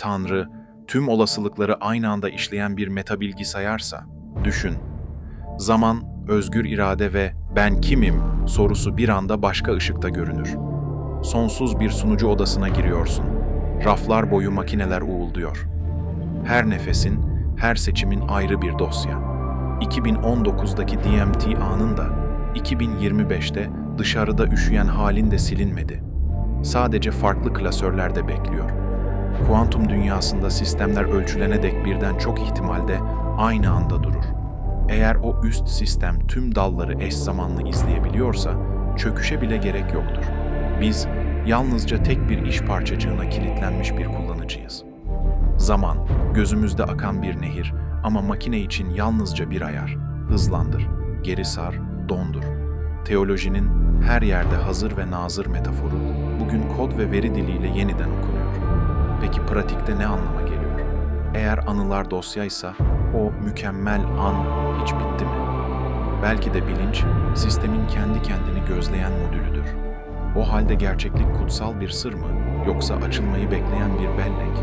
Tanrı tüm olasılıkları aynı anda işleyen bir metabilgisayarsa, düşün. Zaman, özgür irade ve ben kimim sorusu bir anda başka ışıkta görünür. Sonsuz bir sunucu odasına giriyorsun. Raflar boyu makineler uğulduyor. Her nefesin, her seçimin ayrı bir dosya. 2019'daki DMT anında 2025'te dışarıda üşüyen halin de silinmedi. Sadece farklı klasörlerde bekliyor. Kuantum dünyasında sistemler ölçülene dek birden çok ihtimalde aynı anda durur. Eğer o üst sistem tüm dalları eş zamanlı izleyebiliyorsa çöküşe bile gerek yoktur. Biz yalnızca tek bir iş parçacığına kilitlenmiş bir kullanıcıyız. Zaman, gözümüzde akan bir nehir ama makine için yalnızca bir ayar. Hızlandır, geri sar, dondur. Teolojinin her yerde hazır ve nazır metaforu bugün kod ve veri diliyle yeniden okunuyor. Pratikte ne anlama geliyor? Eğer anılar dosyaysa o mükemmel an hiç bitti mi? Belki de bilinç sistemin kendi kendini gözleyen modülüdür. O halde gerçeklik kutsal bir sır mı yoksa açılmayı bekleyen bir bellek?